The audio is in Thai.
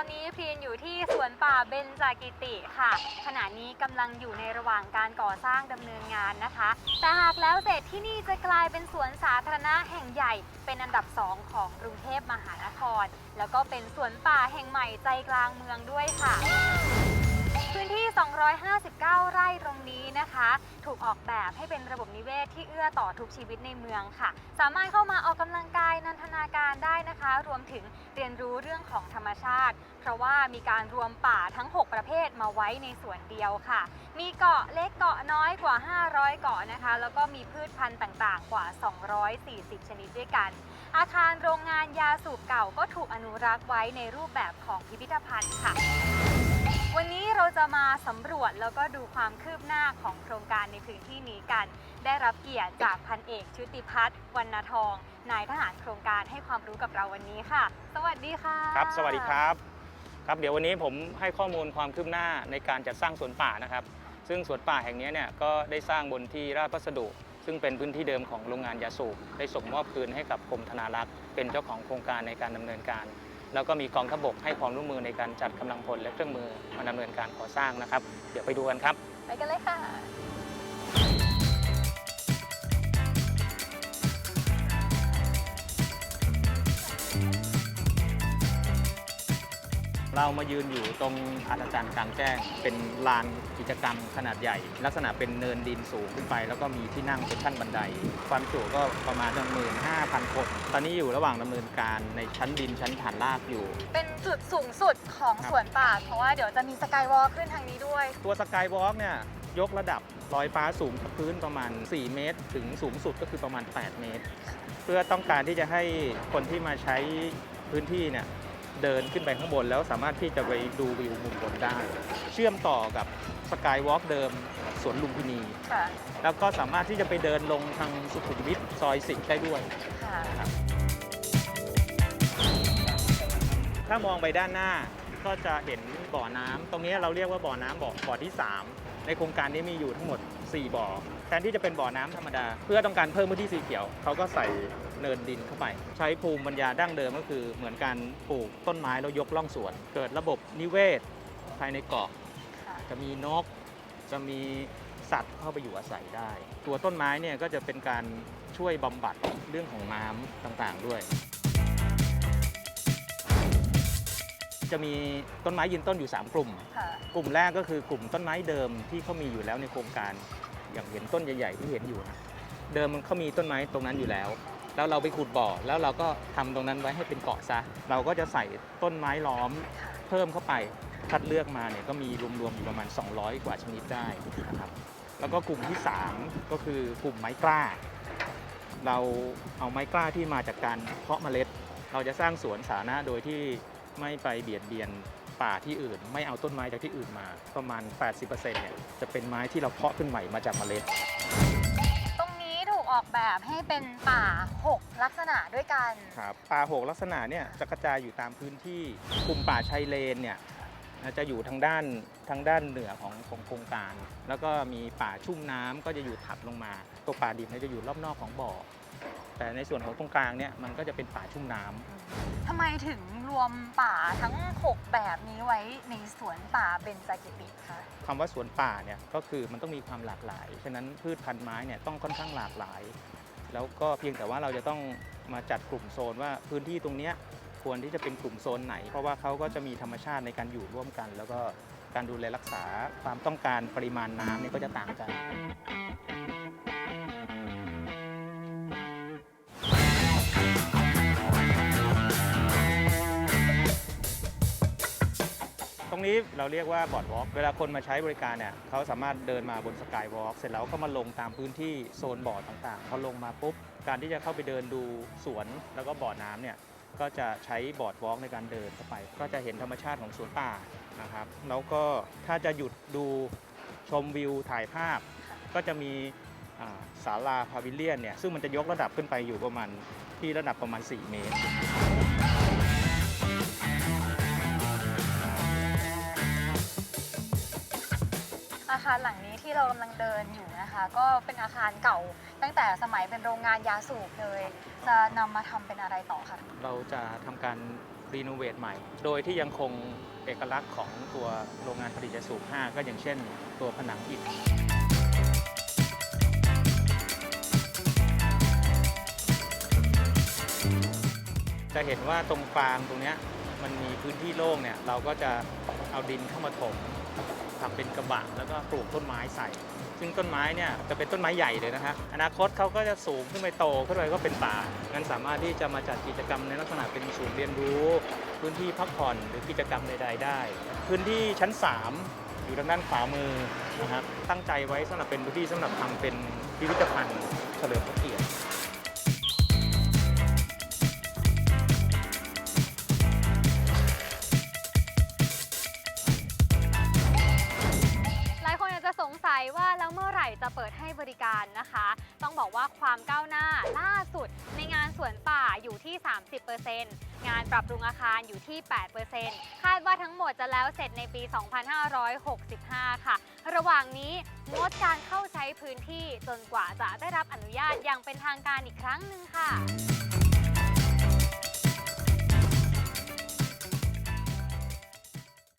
อนนี้พีนอยู่ที่สวนป่าเบญจากิติค่ะ ขณะนี้กำลังอยู่ในระหว่างการก่อสร้างดำเนินงานนะคะ แต่หากแล้วเสร็จที่นี่จะกลายเป็นสวนสาธารณะแห่งใหญ่ เป็นอันดับสองของกรุงเทพมหานคร แล้วก็เป็นสวนป่าแห่งใหม่ใจกลางเมืองด้วยค่ะ พื้นที่ 259 ไร่ตรงนี้นะคะ ถูกออกแบบให้เป็นระบบนิเวศที่เอื้อต่อทุกชีวิตในเมืองค่ะ สามารถเข้ามาออกกำลังกายนันทนาการได้นะคะ รวมถึงเรียนรู้เรื่องของธรรมชาติ เพราะว่ามีการรวมป่าทั้ง 6 ประเภทมาไว้ในส่วนเดียวค่ะ มีเกาะเล็กเกาะน้อยกว่า 500 เกาะนะคะ แล้วก็มีพืชพันธุ์ต่างๆ กว่า 240 ชนิดด้วยกัน อาคารโรงงานยาสูบเก่าก็ถูกอนุรักษ์ไว้ในรูปแบบของพิพิธภัณฑ์ค่ะ วันนี้เราจะมาสำรวจแล้วก็ดูความคืบหน้าของโครงการในพื้นที่นี้กัน ได้รับเกียรติจากพันเอกชุติพัฒน์วรรณทอง นายทหารโครงการให้ความรู้กับเราวันนี้ค่ะ สวัสดีค่ะครับ สวัสดีครับครับ เดี๋ยววันนี้ผมให้ข้อมูลความคืบหน้าในการจัดสร้างสวนป่านะครับ ซึ่งสวนป่าแห่งนี้เนี่ยก็ได้สร้างบนที่ราชพัสดุ ซึ่งเป็นพื้นที่เดิมของโรงงานยาสูบได้ส่งมอบคืนให้กับกรมธนารักษ์เป็นเจ้าของโครงการในการดำเนินการ แล้วก็มีกองทัพบกให้ความร่วมมือในการจัดกำลังพลและเครื่องมือมาดำเนินการก่อสร้างนะครับ เดี๋ยวไปดูกันครับ ไปกันเลยค่ะ เรามายืนอยู่ตรงอาณาจักรกลางแจ้ง เป็นลานกิจกรรมขนาดใหญ่ ลักษณะเป็นเนินดินสูงขึ้นไป แล้วก็มีที่นั่งเป็นขั้นบันได ความจุก็ประมาณหมื่นห้าพันคน ตอนนี้อยู่ระหว่างดำเนินการในชั้นดินชั้นฐานรากอยู่ เป็นจุดสูงสุดของครับสวนป่าเพราะว่าเดี๋ยวจะมีสกายวอล์ขึ้นทางนี้ด้วย ตัวสกายวอล์กเนี่ยยกระดับลอยฟ้าสูงจากพื้นประมาณ 4 เมตร ถึงสูงสุดก็คือประมาณ 8 เมตร เพื่อต้องการที่จะให้คนที่มาใช้พื้นที่เนี่ย เดินขึ้นไปข้างบน แล้วสามารถที่จะไปดูวิวมุมบนได้ เชื่อมต่อกับสกายวอล์กเดิมสวนลุมพินี ค่ะแล้วก็สามารถที่จะไปเดินลงทางสุขุมวิทซอยสิบได้ด้วย ค่ะถ้ามองไปด้านหน้าก็จะเห็นบ่อน้ำตรงนี้เราเรียกว่าบ่อน้ำบ่อบ่อที่ 3 ในโครงการนี้มีอยู่ทั้งหมด 4 บ่อ แทนที่จะเป็นบ่อน้ำธรรมดา เพื่อต้องการเพิ่มพื้นที่สีเขียว เขาก็ใส่เนินดินเข้าไป ใช้ภูมิปัญญาดั้งเดิมก็คือเหมือนการปลูกต้นไม้แล้วยกล่องสวน เกิดระบบนิเวศภายในเกาะค่ะจะมีนก จะมีสัตว์เข้าไปอยู่อาศัยได้ ตัวต้นไม้เนี่ยก็จะเป็นการช่วยบำบัดเรื่องของน้ำต่างๆด้วย จะมีต้นไม้ยืนต้นอยู่ 3 กลุ่ม ค่ะ กลุ่มแรกก็คือกลุ่มต้นไม้เดิมที่เขามีอยู่แล้วในโครงการ อย่างเห็นต้นใหญ่ๆที่เห็นอยู่นะเดิมมันเขามีต้นไม้ตรงนั้นอยู่แล้ว แล้วเราไปขุดบ่อแล้วเราก็ทำตรงนั้นไว้ให้เป็นเกาะซะ เราก็จะใส่ต้นไม้ล้อมเพิ่มเข้าไปคัดเลือกมาเนี่ยก็มีรวมๆอยู่ประมาณ 200 กว่าชนิดได้นะครับแล้วก็กลุ่มที่ 3 ก็คือกลุ่มไม้กล้า เราเอาไม้กล้าที่มาจากการเพาะเมล็ด เราจะสร้างสวนสาธารณะโดยที่ ไม่ไปเบียดเบียนป่าที่อื่น ไม่เอาต้นไม้จากที่อื่นมา ประมาณ 80%เนี่ยจะเป็นไม้ที่เราเพาะขึ้นใหม่มาจากเมล็ด ตรงนี้ถูกออกแบบให้เป็นป่า 6 ลักษณะด้วยกันครับป่าโหกลักษณะเนี่ยจะกระจายอยู่ตามพื้นที่กลุ่มป่าชายเลนเนี่ยจะอยู่ทางด้านทางด้านเหนือของของโครงการ แล้วก็มีป่าชุ่มน้ำก็จะอยู่ถัดลงมา ตัวป่าดิบเนี่ยจะอยู่รอบนอกของบ่อ แต่ในส่วนของตรงกลางเนี่ยมันก็จะเป็นป่าชุ่มน้ำ ทำไมถึงรวมป่าทั้ง 6 แบบนี้ไว้ในสวนป่าเบญจกิติคะ คำว่าสวนป่าเนี่ยก็คือมันต้องมีความหลากหลาย ฉะนั้นพืชพันธุ์ไม้เนี่ยต้องค่อนข้างหลากหลาย แล้วก็เพียงแต่ว่าเราจะต้องมาจัดกลุ่มโซนว่าพื้นที่ตรงเนี้ยควรที่จะเป็นกลุ่มโซนไหน เพราะว่าเขาก็จะมีธรรมชาติในการอยู่ร่วมกัน แล้วก็การดูแลรักษาความต้องการปริมาณน้ำเนี่ยก็จะต่างกัน ตรงนี้เราเรียกว่าบอร์ดวอล์กเวลาคนมาใช้บริการเนี่ยเขาสามารถเดินมาบนสกายวอล์กเสร็จแล้วก็มาลงตามพื้นที่โซนบ่อต่างๆพอลงมาปุ๊บ การที่จะเข้าไปเดินดูสวนแล้วก็บ่อน้ำเนี่ยก็จะใช้บอร์ดวอล์กในการเดินเข้าไป ก็จะเห็นธรรมชาติของสวนป่านะครับ แล้วก็ถ้าจะหยุดดูชมวิวถ่ายภาพ ก็จะมีศาลาพาวิเลียนเนี่ยซึ่งมันจะยกระดับขึ้นไปอยู่ประมาณที่ระดับประมาณ 4 เมตรารหลังนี้ที่เรากำลังเดินอยู่นะคะ ก็เป็นอาคารเก่าตั้งแต่สมัยเป็นโรงงานยาสูบเลย จะนำมาทำเป็นอะไรต่อคะเราจะทำการรีโนเวทใหม่ โดยที่ยังคงเอกลักษณ์ของตัวโรงงานผลิตยาสูบ 5 ก็อย่างเช่น ตัวผนังอิฐจะเห็นว่าตรงฟางตรงเนี้ยมันมีพื้นที่โล่งเนี่ย เราก็จะเอาดินเข้ามาถม ทำเป็นกระบะแล้วก็ปลูกต้นไม้ใส่ ซึ่งต้นไม้เนี่ยจะเป็นต้นไม้ใหญ่เลยนะฮะอนาคตเขาก็จะสูงขึ้นไปโตขึ้นไปก็เป็นป่างั้นสามารถที่จะมาจัดกิจกรรมในลักษณะเป็นศูนย์เรียนรู้ พื้นที่พักผ่อนหรือกิจกรรมใดๆได้ พื้นที่ชั้น 3 อยู่ทางด้านขวามือนะครับตั้งใจไว้สำหรับเป็นพื้นที่สำหรับทำเป็นพิพิธภัณฑ์เฉลิมพระเกียรติ จะเปิดให้บริการนะคะ ต้องบอกว่าความก้าวหน้าล่าสุด ในงานสวนป่าอยู่ที่ 30%งานปรับปรุงอาคารอยู่ที่ 8%คาดว่าทั้งหมดจะแล้วเสร็จในปี 2565 ค่ะ ระหว่างนี้งดการเข้าใช้พื้นที่จนกว่าจะได้รับอนุญาตอย่างเป็นทางการอีกครั้งหนึ่งค่ะ